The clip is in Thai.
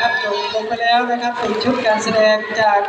ครับจบลงไปแล้วนะครับเป็นชุดการแสดงจาก